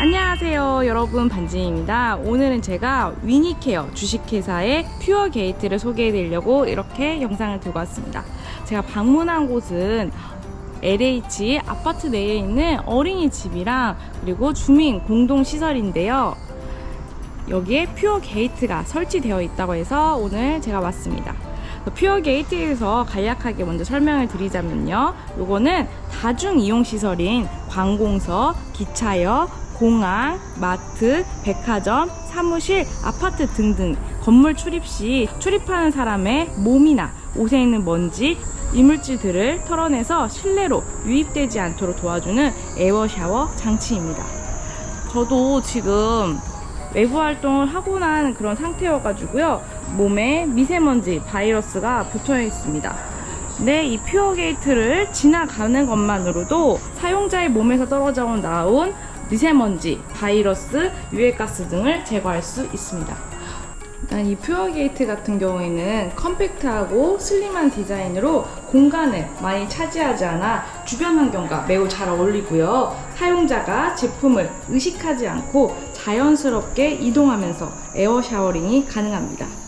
안녕하세요 여러분. 반지입니다. 오늘은 제가 위니케어 주식회사의 퓨어 게이트를 소개해 드리려고 이렇게 영상을 들고 왔습니다. 제가 방문한 곳은 LH 아파트 내에 있는 어린이집이랑 그리고 주민 공동시설인데요. 여기에 퓨어 게이트가 설치되어 있다고 해서 오늘 제가 왔습니다 퓨어 게이트에서 간략하게 먼저 설명을 드리자면요. 요거는 다중 이용 시설인 관공서, 기차역, 공항, 마트, 백화점, 사무실, 아파트 등등 건물 출입 시 출입하는 사람의 몸이나 옷에 있는 먼지, 이물질들을 털어내서 실내로 유입되지 않도록 도와주는 에어 샤워 장치입니다. 저도 지금 외부 활동을 하고 난 그런 상태여가지고요. 몸에 미세먼지, 바이러스가 붙어 있습니다. 근데 이 퓨어 게이트를 지나가는 것만으로도 사용자의 몸에서 떨어져 나온 미세먼지, 바이러스, 유해가스 등을 제거할 수 있습니다. 일단 이 퓨어 게이트 같은 경우에는 컴팩트하고 슬림한 디자인으로 공간을 많이 차지하지 않아 주변 환경과 매우 잘 어울리고요. 사용자가 제품을 의식하지 않고 자연스럽게 이동하면서 에어 샤워링이 가능합니다.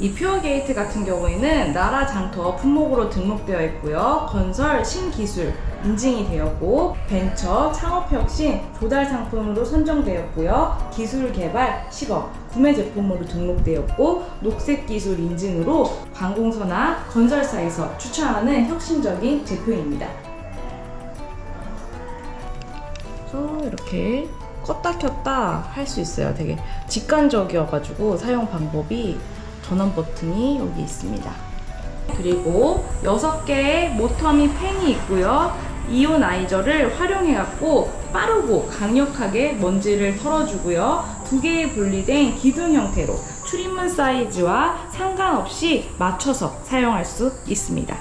이 퓨어 게이트 같은 경우에는 나라 장터 품목으로 등록되어 있고요. 건설 신기술 인증이 되었고 벤처 창업 혁신 조달 상품으로 선정되었고요. 기술 개발 10억 구매 제품으로 등록되었고 녹색 기술 인증으로 관공서나 건설사에서 추천하는 혁신적인 제품입니다. 이렇게 껐다 켰다 할 수 있어요. 되게 직관적이어가지고 사용 방법이 전원 버튼이 여기 있습니다. 그리고 6개의 모터 및 팬이 있고요. 이온아이저를 활용해갖고 빠르고 강력하게 먼지를 털어주고요. 두 개의 분리된 기둥 형태로 출입문 사이즈와 상관없이 맞춰서 사용할 수 있습니다.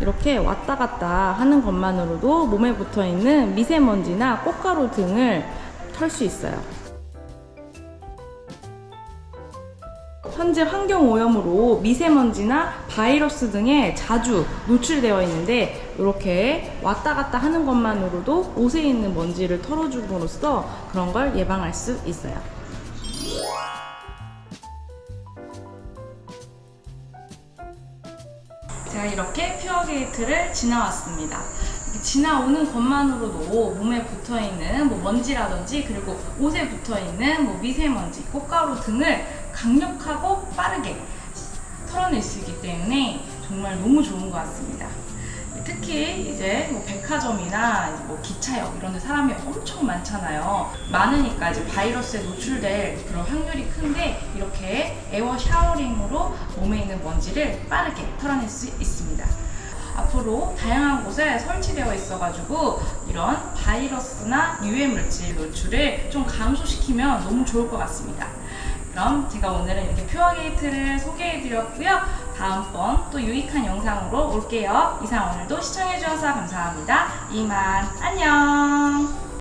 이렇게 왔다 갔다 하는 것만으로도 몸에 붙어 있는 미세먼지나 꽃가루 등을 털수 있어요. 현재 환경 오염으로 미세먼지나 바이러스 등에 자주 노출되어 있는데 이렇게 왔다 갔다 하는 것만으로도 옷에 있는 먼지를 털어줌으로써 그런 걸 예방할 수 있어요. 제가 이렇게 퓨어 게이트를 지나왔습니다. 지나오는 것만으로도 몸에 붙어 있는 뭐 먼지라든지 그리고 옷에 붙어 있는 뭐 미세먼지, 꽃가루 등을 강력하고 빠르게 털어낼 수 있기 때문에 정말 너무 좋은 것 같습니다. 특히 이제 뭐 백화점이나 뭐 기차역 이런 데 사람이 엄청 많잖아요. 많으니까 이제 바이러스에 노출될 그런 확률이 큰데 이렇게 에어 샤워링으로 몸에 있는 먼지를 빠르게 털어낼 수 있습니다. 앞으로 다양한 곳에 설치되어 있어가지고 이런 바이러스나 유해 물질 노출을 좀 감소시키면 너무 좋을 것 같습니다. 그럼 제가 오늘은 이렇게 퓨어 게이트를 소개해드렸고요. 다음번 또 유익한 영상으로 올게요. 이상 오늘도 시청해주셔서 감사합니다. 이만 안녕.